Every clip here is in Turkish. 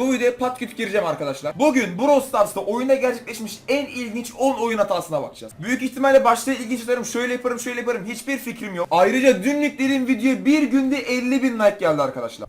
Bu videoya pat küt gireceğim arkadaşlar. Bugün Brawl Stars'ta oyunda gerçekleşmiş en ilginç 10 oyun hatasına bakacağız. Büyük ihtimalle başta ilginç yaparım, şöyle yaparım, şöyle yaparım. Hiçbir fikrim yok. Ayrıca dün yüklediğim videoya bir günde 50 bin like geldi arkadaşlar.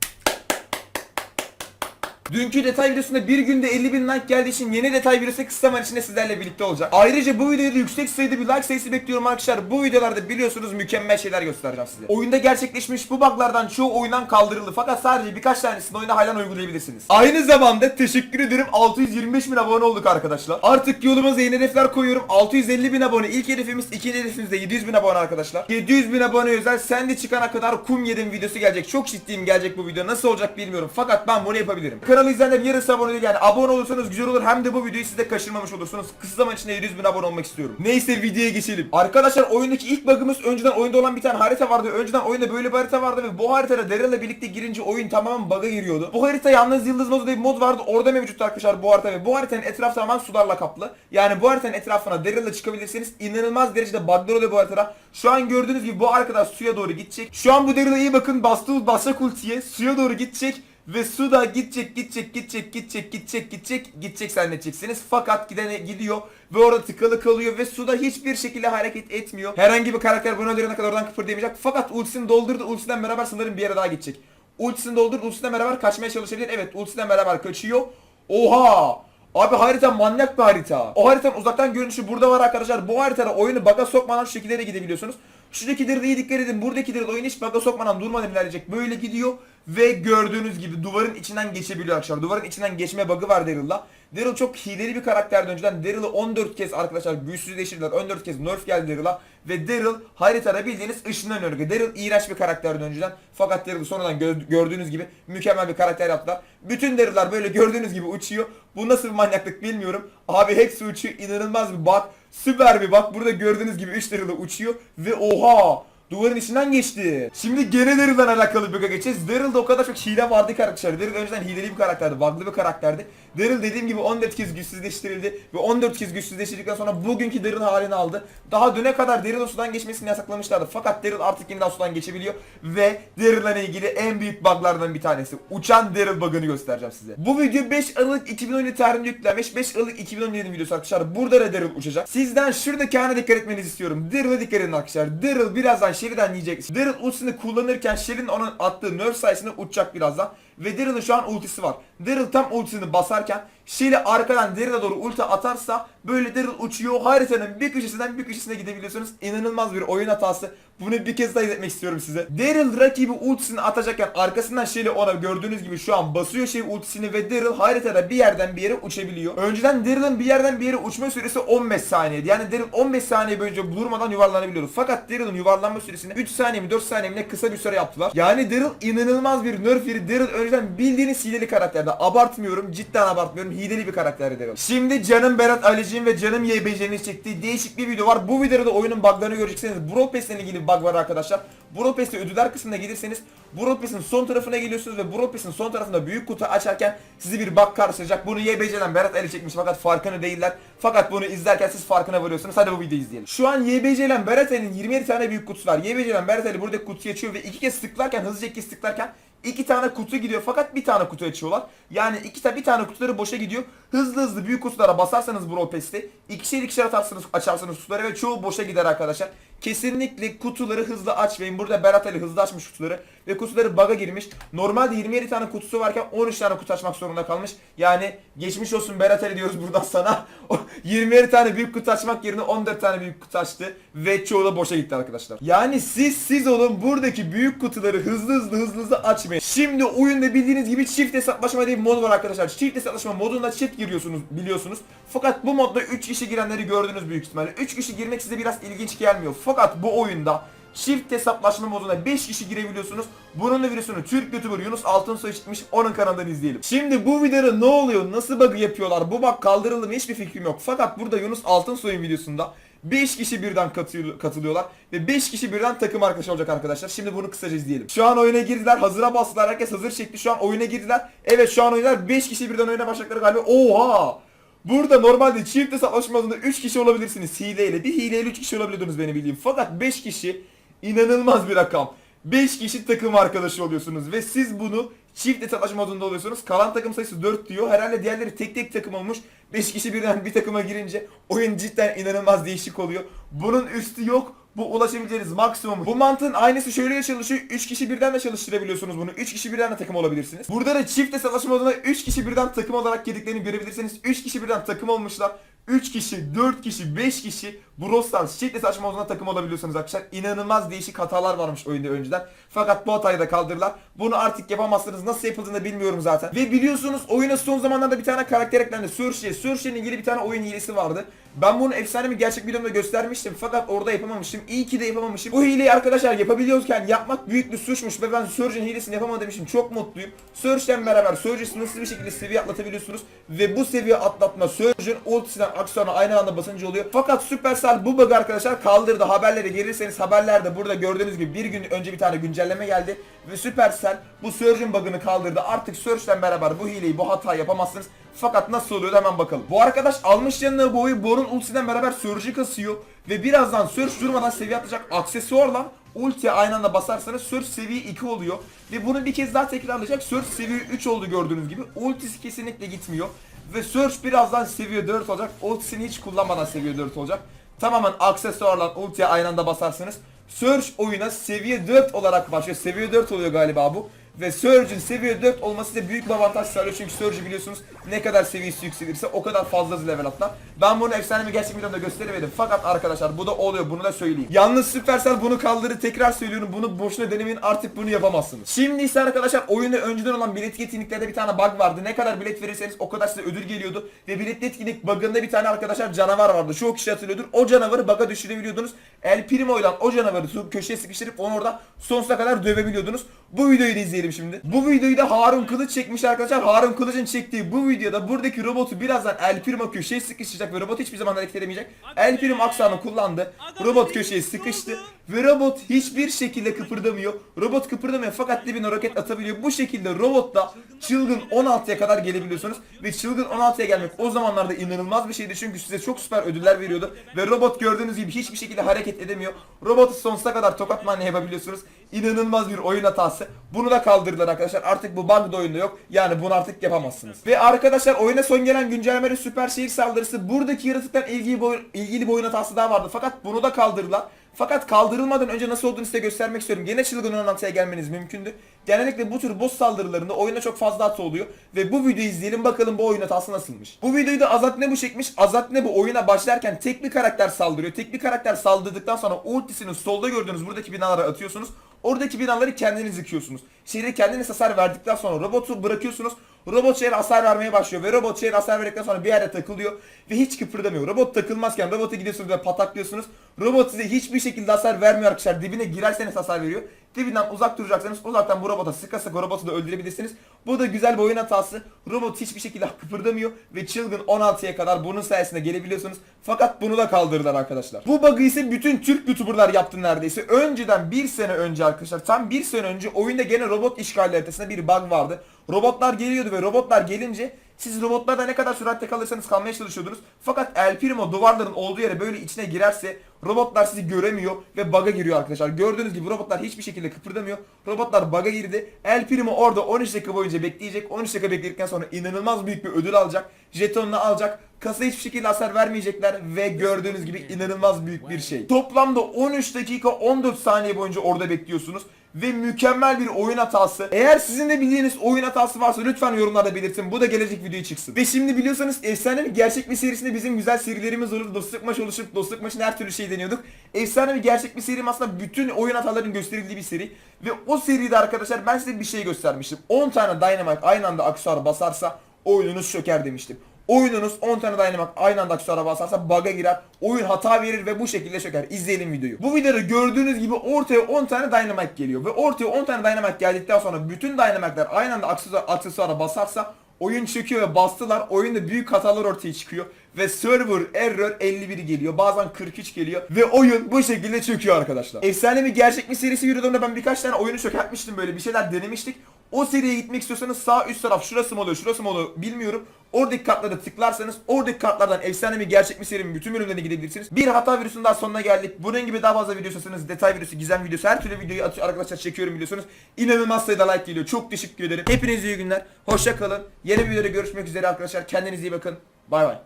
Dünkü detay videosunda bir günde 50 bin like geldiği için yeni detay videosu kısa zaman içinde sizlerle birlikte olacak. Ayrıca bu videoda yüksek sayıda bir like sayısı bekliyorum arkadaşlar. Bu videolarda biliyorsunuz mükemmel şeyler göstereceğim size. Oyunda gerçekleşmiş bu buglardan çoğu oyundan kaldırıldı. Fakat sadece birkaç tanesini oyuna halen uygulayabilirsiniz. Aynı zamanda teşekkür ederim 625 bin abone olduk arkadaşlar. Artık yolumuza yeni hedefler koyuyorum. 650 bin abone ilk hedefimiz, ikinci hedefimiz de 700 bin abone arkadaşlar. 700 bin abone özel sen de çıkana kadar kum yedim videosu gelecek. Çok ciddiyim gelecek bu video. Nasıl olacak bilmiyorum. Fakat ben bunu yapabilirim. Kanalı izleyenler yarısı abone değil yani. Abone olursanız güzel olur. Hem de bu videoyu siz de kaçırmamış olursunuz. Kısa zaman içinde 700 bin abone olmak istiyorum. Neyse videoya geçelim. Arkadaşlar oyundaki ilk bug'ımız önceden oyunda olan bir tane harita vardı. Önceden oyunda böyle bir harita vardı ve bu haritada Daryl'la birlikte girince oyun tamamen bug'a giriyordu. Bu harita yalnız yıldız modu diye bir mod vardı. Orada mevcut arkadaşlar bu harita ve bu haritanın etrafı tamamen sularla kaplı. Yani bu haritanın etrafına Daryl'la çıkabilirseniz inanılmaz derecede bug'lar oluyor bu haritada. Şu an gördüğünüz gibi bu arkadaş suya doğru gidecek. Şu an bu Daryl'a iyi bakın. Bastığı basacak ultiye suya doğru gidecek. Ve su da gidecek gidecek gidecek gidecek gidecek gidecek gidecek zannedeceksiniz. Fakat gidene gidiyor ve orada tıkalı kalıyor ve suda hiçbir şekilde hareket etmiyor. Herhangi bir karakter bunu öldürene kadar oradan kıpırdayamayacak. Fakat ultisini doldurdu. Ultisinden beraber sanırım bir yere daha gidecek. Ultisini doldurdu. Ultisinden beraber kaçmaya çalışabilir. Evet ultisinden beraber kaçıyor. Oha! Abi harita manyak bir harita. O haritanın uzaktan görünüşü burada var arkadaşlar. Bu haritada oyunu baga sokmadan şu şekilde de gidebiliyorsunuz. Şuradakileri de iyi dikkat edin. Buradakileri de oyun hiç baga sokmadan durmadan ilerleyecek. Böyle gidiyor. Ve gördüğünüz gibi duvarın içinden geçebiliyor arkadaşlar. Duvarın içinden geçme bug'ı var Daryl'la. Daryl çok hileli bir karakterdi önceden. Daryl'ı 14 kez arkadaşlar güçsüzleştirdiler. 14 kez nerf geldi Daryl'a. Ve Daryl haritada bildiğiniz ışından örgü. Daryl iğrenç bir karakterdi önceden. Fakat Daryl'ı sonradan gö- gördüğünüz gibi mükemmel bir karakter yaptılar. Bütün Daryl'lar böyle gördüğünüz gibi uçuyor. Bu nasıl bir manyaklık bilmiyorum. Abi hepsi uçuyor. İnanılmaz bir bug. Süper bir bug. Burada gördüğünüz gibi 3 Daryl'ı uçuyor. Ve oha! Duvarın içinden geçti. Şimdi gene Daryl'dan alakalı bir geçeceğiz. Daryl'da o kadar çok hile vardı ki. Daryl önceden hileli bir karakterdi, bug'lı bir karakterdi. Daryl dediğim gibi 14 kez güçsüzleştirildi ve 14 kez güçsüzleştirdikten sonra bugünkü Daryl halini aldı. Daha düne kadar Daryl'ın sudan geçmesini yasaklamışlardı. Fakat Daryl artık yeniden sudan geçebiliyor ve Daryl'la ilgili en büyük bug'lardan bir tanesi. Uçan Daryl bug'ını göstereceğim size. Bu video 5 Aralık 2017 tarihinde yüklenmiş. 5 Aralık 2017 videosu arkadaşlar. Burada da Daryl uçacak. Sizden şuradaki ana dikkat etmenizi istiyorum. Daryl'a dikkat edin arkadaşlar. Daryl birazdan Shelly'den yiyecek. Daryl ultisini kullanırken Shelly'nin onun attığı nerf sayesinde uçacak birazdan. Ve Daryl'ın şu an ultisi var. Daryl tam ultisini basarken Shelly arkadan Daryl'a doğru ulti atarsa böyle Daryl uçuyor. Haritanın bir köşesinden bir köşesine gidebiliyorsunuz. İnanılmaz bir oyun hatası. Bunu bir kez daha izletmek istiyorum size. Daryl rakibi ultisini atacakken arkasından Shelly ona gördüğünüz gibi şu an basıyor şey ultisini ve Daryl haritada bir yerden bir yere uçabiliyor. Önceden Daryl'ın bir yerden bir yere uçma süresi 15 saniyeydi. Yani Daryl 15 saniye boyunca durmadan yuvarlanabiliyordu. Fakat Daryl'ın yuvarlanma süresini 3 saniye mi 4 saniye mi kısa bir süre yaptılar. Yani Daryl inanılmaz bir nerf yeri. Daryl önceden bildiğiniz hileli karakterdi. Abartmıyorum cidden abartmıyorum. Hileli bir karakterdi Daryl. Şimdi canım Berat Alicim ve canım YBC'nin çektiği değişik bir video var. Bu videoda da oyunun buglarını göreceksiniz. Brawl Pass'le ilgili bir bug var arkadaşlar. Brawl Pass'te ödüller kısmına giderseniz Brawl son tarafına geliyorsunuz ve Brawl son tarafında büyük kutu açarken sizi bir bug karşılayacak. Bunu YBC'den Berat Ali çekmiş fakat farkını değiller. Fakat bunu izlerken siz farkına varıyorsunuz. Hadi bu videoyu izleyelim. Şu an YBC ile Berat Ali'nin 27 tane büyük kutusu var. YBC ile Berat Ali buradaki kutuyu açıyor ve iki kez tıklarken hızlıca iki kez tıklarken iki tane kutu gidiyor fakat bir tane kutu açıyorlar. Yani iki ta bir tane kutuları boşa gidiyor. Hızlı hızlı büyük kutulara basarsanız Brawl Pass'te ikişer ikişer atarsınız açarsanız kutuları ve çoğu boşa gider arkadaşlar. Kesinlikle kutuları hızlı açmayın. Burada Berat Ali hızlı açmış kutuları ve kutuları bug'a girmiş. Normalde 27 tane kutusu varken 13 tane kutu açmak zorunda kalmış. Yani geçmiş olsun Berat Ali diyoruz buradan sana. O 27 tane büyük kutu açmak yerine 14 tane büyük kutu açtı ve çoğu da boşa gitti arkadaşlar. Yani siz siz olun buradaki büyük kutuları hızlı hızlı hızlı hızlı açmayın. Şimdi oyunda bildiğiniz gibi çift hesaplaşma diye bir mod var arkadaşlar. Çift hesaplaşma modunda çift giriyorsunuz biliyorsunuz. Fakat bu modda 3 kişi girenleri gördünüz büyük ihtimalle. 3 kişi girmek size biraz ilginç gelmiyor. Fakat bu oyunda çift hesaplaşma moduna 5 kişi girebiliyorsunuz. Bunun da videosunu Türk YouTuber Yunus Altınsoy çıkmış. Onun kanalından izleyelim. Şimdi bu videoda ne oluyor? Nasıl bug yapıyorlar? Bu bug kaldırıldı mı? Hiçbir fikrim yok. Fakat burada Yunus Altınsoy'un videosunda 5 kişi birden katılıyorlar ve 5 kişi birden takım arkadaşı olacak arkadaşlar. Şimdi bunu kısaca izleyelim. Şu an oyuna girdiler. Hazıra bastılar. Herkes hazır çekti. Şu an oyuna girdiler. Evet şu an oyunlar 5 kişi birden oyuna başladılar galiba. Oha! Burada normalde çift hesaplaşmasında 3 kişi olabilirsiniz hileyle. Bir hileyle 3 kişi olabiliyordunuz beni bildiğim. Fakat 5 kişi inanılmaz bir rakam. 5 kişi takım arkadaşı oluyorsunuz ve siz bunu Çift savaş modunda oluyorsunuz. Kalan takım sayısı 4 diyor. Herhalde diğerleri tek tek takım olmuş. 5 kişi birden bir takıma girince oyun cidden inanılmaz değişik oluyor. Bunun üstü yok. Bu ulaşabileceğiniz maksimum. Bu mantığın aynısı şöyle çalışıyor. 3 kişi birden de çalıştırabiliyorsunuz bunu. 3 kişi birden de takım olabilirsiniz. Burada da çifte savaş moduna 3 kişi birden takım olarak girdiklerini görebilirsiniz. 3 kişi birden takım olmuşlar. 3 kişi, 4 kişi, 5 kişi Brawl Stars çifte saçma moduna takım olabiliyorsunuz arkadaşlar. İnanılmaz değişik hatalar varmış oyunda önceden. Fakat bu hatayı da kaldırırlar. Bunu artık yapamazsınız. Nasıl yapıldığını bilmiyorum zaten. Ve biliyorsunuz oyuna son zamanlarda bir tane karakter eklendi. Surge. Surge'nin ilgili bir tane oyun hilesi vardı. Ben bunu efsane bir gerçek videomda göstermiştim. Fakat orada yapamamıştım. İyi ki de yapamamışım. Bu hileyi arkadaşlar yapabiliyorken yapmak büyük bir suçmuş. Ve ben Surge'in hilesini yapamadım demişim. Çok mutluyum. Surge'den beraber Surge'ı sınırsız bir şekilde seviye atlatabiliyorsunuz. Ve bu seviye atlatma Surge'ın ultisinden aksiyona aynı anda basınca oluyor. Fakat Supercell bu bug'ı arkadaşlar kaldırdı. Haberlere gelirseniz haberlerde burada gördüğünüz gibi bir gün önce bir tane güncelleme geldi. Ve Supercell bu Surge'ın bug'ını kaldırdı. Artık Surge'den beraber bu hileyi bu hatayı yapamazsınız. Fakat nasıl oluyor hemen bakalım. Bu arkadaş almış yanına bu oyu Bor'un ultisinden beraber Surge'ı kasıyor. Ve birazdan Surge durmadan seviye atlayacak aksesuarla ultiye aynı anda basarsanız Surge seviye 2 oluyor. Ve bunu bir kez daha tekrarlayacak. Surge seviye 3 oldu gördüğünüz gibi. Ultisi kesinlikle gitmiyor. Ve Surge birazdan seviye 4 olacak. Ultisini hiç kullanmadan seviye 4 olacak. Tamamen aksesuarla ultiye aynı anda basarsanız Surge oyuna seviye 4 olarak başlıyor. Seviye 4 oluyor galiba bu. Ve Surge'ün seviye 4 olması da büyük bir avantaj sağlıyor çünkü Surge'ü biliyorsunuz ne kadar seviyesi yükselirse o kadar fazla hız level atlar. Ben bunu efsane bir gerçek videomda gösteremedim fakat arkadaşlar bu da oluyor bunu da söyleyeyim. Yalnız Supercell bunu kaldırdı tekrar söylüyorum bunu boşuna denemeyin artık bunu yapamazsınız. Şimdi ise arkadaşlar oyunda önceden olan bilet etkinliklerde bir tane bug vardı. Ne kadar bilet verirseniz o kadar size ödül geliyordu. Ve bilet etkinlik bug'ında bir tane arkadaşlar canavar vardı. Çoğu kişi hatırlıyordur. O canavarı bug'a düşürebiliyordunuz. El Primo'yla o canavarı köşeye sıkıştırıp onu orada sonsuza kadar dövebiliyordunuz. Bu videoyu da izleyelim şimdi. Bu videoyu da Harun Kılıç çekmiş arkadaşlar. Harun Kılıç'ın çektiği bu videoda buradaki robotu birazdan El Primo köşeye sıkıştıracak ve robot hiçbir zaman hareket edemeyecek. El aksanı kullandı. Robot köşeye sıkıştı ve robot hiçbir şekilde kıpırdamıyor. Robot kıpırdamıyor fakat dibine roket atabiliyor. Bu şekilde robotla çılgın 16'ya kadar gelebiliyorsunuz. Ve çılgın 16'ya gelmek o zamanlarda inanılmaz bir şeydi çünkü size çok süper ödüller veriyordu. Ve robot gördüğünüz gibi hiçbir şekilde hareket edemiyor. Robotu sonsuza kadar tokat manyağı yapabiliyorsunuz. İnanılmaz bir oyun hatası. Bunu da kaldırdılar arkadaşlar. Artık bu bug da oyunda yok. Yani bunu artık yapamazsınız. Ve arkadaşlar oyuna son gelen güncellemede süper şehir saldırısı buradaki yaratıktan ilgili, ilgili bir oyun hatası daha vardı. Fakat bunu da kaldırdılar. Fakat kaldırılmadan önce nasıl olduğunu size göstermek istiyorum. Gene çılgın 16'ya gelmeniz mümkündü. Genellikle bu tür boss saldırılarında oyunda çok fazla hata oluyor. Ve bu videoyu izleyelim bakalım bu oyun hatası nasılmış. Bu videoyu da Azat ne bu çekmiş. Azat ne bu oyuna başlarken tek bir karakter saldırıyor. Tek bir karakter saldırdıktan sonra ultisini solda gördüğünüz buradaki binalara atıyorsunuz. Oradaki binaları kendiniz yıkıyorsunuz. Şehre kendiniz hasar verdikten sonra robotu bırakıyorsunuz. Robot şehre hasar vermeye başlıyor ve robot şehre hasar verdikten sonra bir yerde takılıyor ve hiç kıpırdamıyor. Robot takılmazken robota gidiyorsunuz ve pataklıyorsunuz. Robot size hiçbir şekilde hasar vermiyor arkadaşlar. Dibine girerseniz hasar veriyor. Dibinden uzak duracaksanız uzaktan bu robota sıka sıka robotu da öldürebilirsiniz. Bu da güzel bir oyun hatası. Robot hiçbir şekilde kıpırdamıyor ve çılgın 16'ya kadar bunun sayesinde gelebiliyorsunuz. Fakat bunu da kaldırdılar arkadaşlar. Bu bug'ı ise bütün Türk YouTuber'lar yaptı neredeyse. Önceden bir sene önce arkadaşlar tam bir sene önce oyunda gene robot işgali haritasında bir bug vardı. Robotlar geliyordu ve robotlar gelince siz robotlarda ne kadar süratle kalırsanız kalmaya çalışıyordunuz. Fakat El Primo duvarların olduğu yere böyle içine girerse robotlar sizi göremiyor ve bug'a giriyor arkadaşlar. Gördüğünüz gibi robotlar hiçbir şekilde kıpırdamıyor. Robotlar bug'a girdi. El Primo orada 13 dakika boyunca bekleyecek. 13 dakika bekledikten sonra inanılmaz büyük bir ödül alacak. Jetonunu alacak. Kasa hiçbir şekilde hasar vermeyecekler ve gördüğünüz gibi inanılmaz büyük bir şey. Toplamda 13 dakika 14 saniye boyunca orada bekliyorsunuz ve mükemmel bir oyun hatası. Eğer sizin de bildiğiniz oyun hatası varsa lütfen yorumlarda belirtin. Bu da gelecek videoya çıksın. Ve şimdi biliyorsanız efsane bir gerçek bir serisinde bizim güzel serilerimiz olur. Dostluk maç oluşup dostluk maçın her türlü şey deniyorduk. Efsane bir gerçek bir serim aslında bütün oyun hatalarının gösterildiği bir seri. Ve o seride arkadaşlar ben size bir şey göstermiştim. 10 tane Dynamite aynı anda aksesuar basarsa oyununuz çöker demiştim. Oyununuz 10 tane Dynamite aynı anda aksesuara basarsa bug'a girer. Oyun hata verir ve bu şekilde çöker. İzleyelim videoyu. Bu videoda gördüğünüz gibi ortaya 10 tane Dynamite geliyor. Ve ortaya 10 tane Dynamite geldikten sonra bütün Dynamite'ler aynı anda aksesuar, aksesuara basarsa oyun çöküyor ve bastılar. Oyunda büyük hatalar ortaya çıkıyor. Ve server error 51 geliyor. Bazen 43 geliyor. Ve oyun bu şekilde çöküyor arkadaşlar. Efsane bir gerçek mi serisi videolarında ben birkaç tane oyunu çökertmiştim böyle bir şeyler denemiştik. O seriye gitmek istiyorsanız sağ üst taraf şurası mı oluyor şurası mı oluyor bilmiyorum. Oradaki kartlara tıklarsanız oradaki kartlardan efsane mi gerçek mi serinin bütün bölümlerine gidebilirsiniz. Bir hata virüsünün daha sonuna geldik. Bunun gibi daha fazla video istiyorsanız detay videosu, gizem videosu her türlü videoyu atıyor arkadaşlar çekiyorum biliyorsunuz. İnanılmaz sayıda like geliyor. Çok teşekkür ederim. Hepinize iyi günler. Hoşça kalın. Yeni videoda görüşmek üzere arkadaşlar. Kendinize iyi bakın. Bay bay.